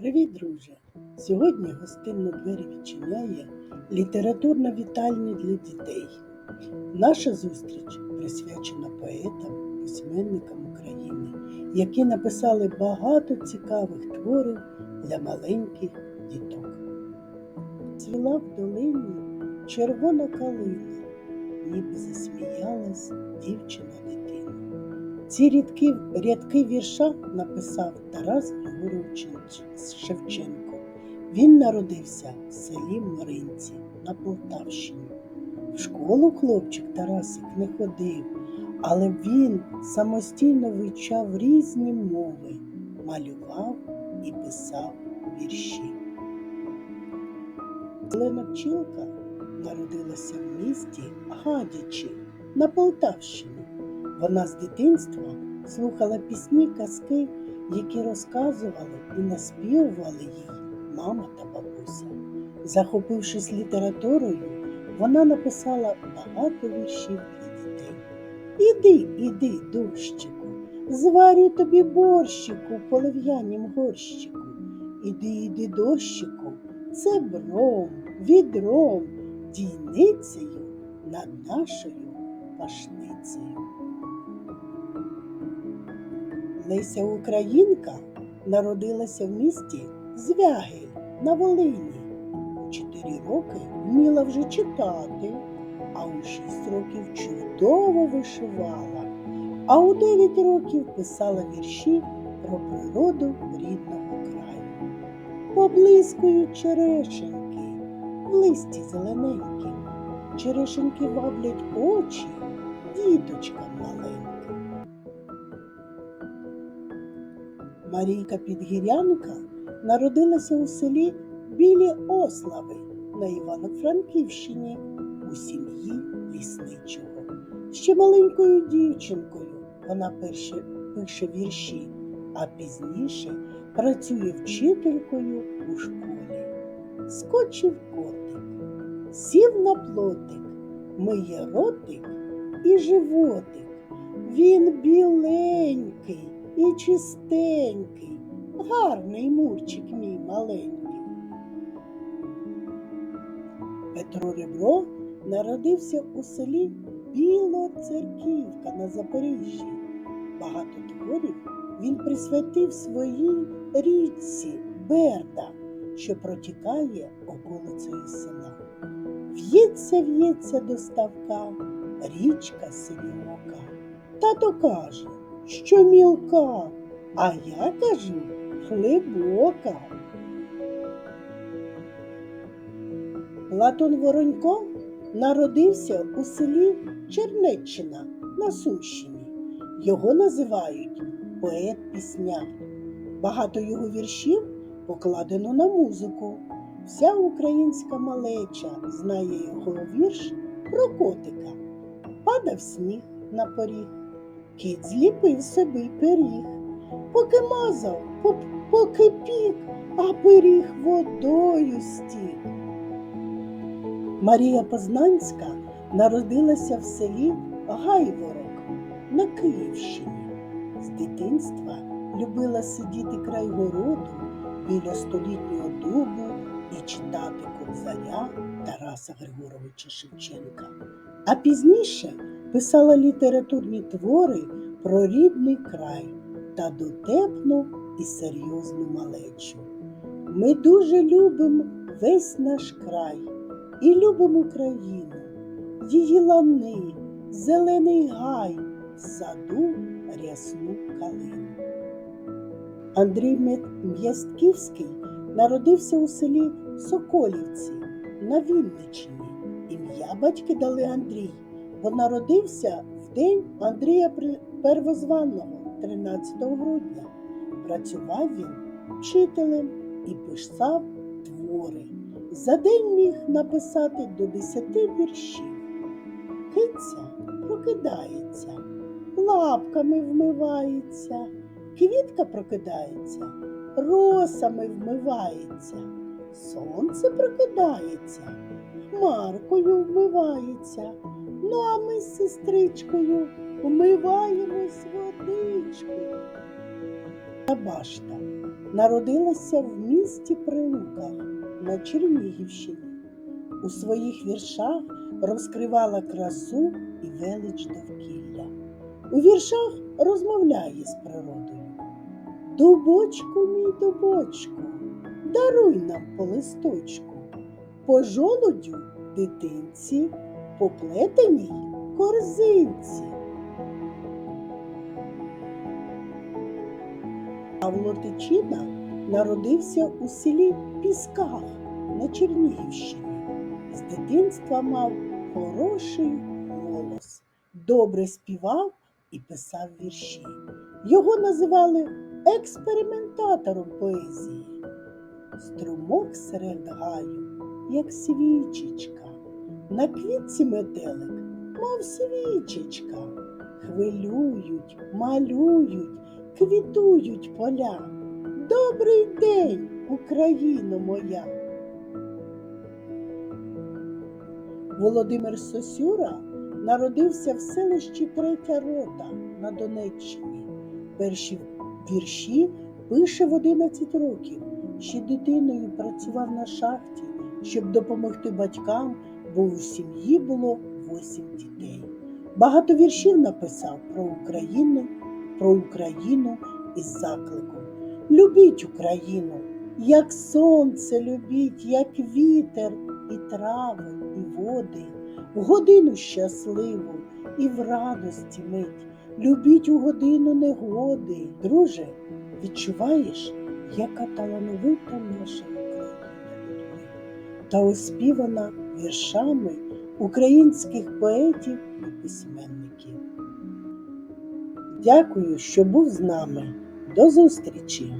Привіт, друже! Сьогодні гостинно двері відчиняє літературна вітальня для дітей. Наша зустріч присвячена поетам, письменникам України, які написали багато цікавих творів для маленьких діток. Цвіла в долині червона калина, ніби засміялась дівчина дитина. Ці рядки, рядки вірша написав Тарас Григорович Шевченко. Він народився в селі Маринці на Полтавщині. В школу хлопчик Тарасик не ходив, але він самостійно вивчав різні мови, малював і писав вірші. Олена Пчілка народилася в місті Гадячі на Полтавщині. Вона з дитинства слухала пісні, казки, які розказували і наспівували їй мама та бабуся. Захопившись літературою, вона написала багато віршів для дітей. Іди, іди, дощику, зварю тобі борщику полив'янім горщику. Іди, іди, дощику, це бром, відром, дійницею над нашою пашницею. Леся Українка народилася в місті Звягель на Волині. У чотири роки вміла вже читати, а у шість років чудово вишивала, а у дев'ять років писала вірші про природу рідного краю. Поблискують черешеньки в листі зелененьким. Черешеньки ваблять очі діточкам маленьким. Марійка Підгірянка народилася у селі Білі Ослави на Івано-Франківщині у сім'ї лісничого. Ще маленькою дівчинкою вона перше пише вірші, а пізніше працює вчителькою у школі. Скочив котик, сів на плотик, миє ротик і животик. Він біленький і чистенький, гарний мурчик мій маленький. Петро Ребро народився у селі Білоцерківка на Запоріжжі. Багато творів він присвятив своїй річці Берда, що протікає околицею села. В'ється, в'ється до ставка річка синьока. Тато каже, що мілка, а я кажу глибока. Платон Воронько народився у селі Чернеччина на Сумщині. Його називають поет-пісняр. Багато його віршів покладено на музику. Вся українська малеча знає його вірш про котика. Падав сніг на поріг, кіт зліпив собі пиріг, поки мазав, поки пік, а пиріг водою стік. Марія Познанська народилася в селі Гайворок на Київщині. З дитинства любила сидіти край городу біля столітнього дубу і читати кобзаря Тараса Григоровича Шевченка. А пізніше писала літературні твори про рідний край та дотепну і серйозну малечу. Ми дуже любимо весь наш край і любимо Україну, її лани, зелений гай, саду рясну калину. Андрій М'ястківський народився у селі Соколівці на Вінниччині. Ім'я батьки дали Андрій, бо народився в день Андрія Первозваного, 13 грудня. Працював він вчителем і писав твори. За день міг написати до 10 віршів. Киця прокидається, лапками вмивається, квітка прокидається, росами вмивається, сонце прокидається, хмаркою вмивається. Ну а ми з сестричкою вмиваємось водичкою. Та башта народилася в місті Прилуках на Чернігівщині. У своїх віршах розкривала красу і велич довкілля. У віршах розмовляє з природою. Дубочку, мій дубочку, даруй нам по листочку, по жолудю дитинці, по плетеній корзинці. Павло Тичина народився у селі Пісках на Чернігівщині. З дитинства мав хороший голос, добре співав і писав вірші. Його називали експериментатором поезії. Струмок серед гаю, як свічечка, на квітці метелик, мов свічечка. Хвилюють, малюють, квітують поля. Добрий день, Україно моя! Володимир Сосюра народився в селищі Третя Рота на Донеччині. Перші вірші пише в 11 років. Ще дитиною працював на шахті, щоб допомогти батькам, бо у сім'ї було 8 дітей. Багато віршів написав про Україну, про Україну із закликом. Любіть Україну, як сонце любіть, як вітер, і трави, і води, в годину щасливу і в радості мить. Любіть у годину негоди. Друже, відчуваєш, яка талановита наша Україна та оспівана віршами українських поетів і письменників. Дякую, що був з нами. До зустрічі!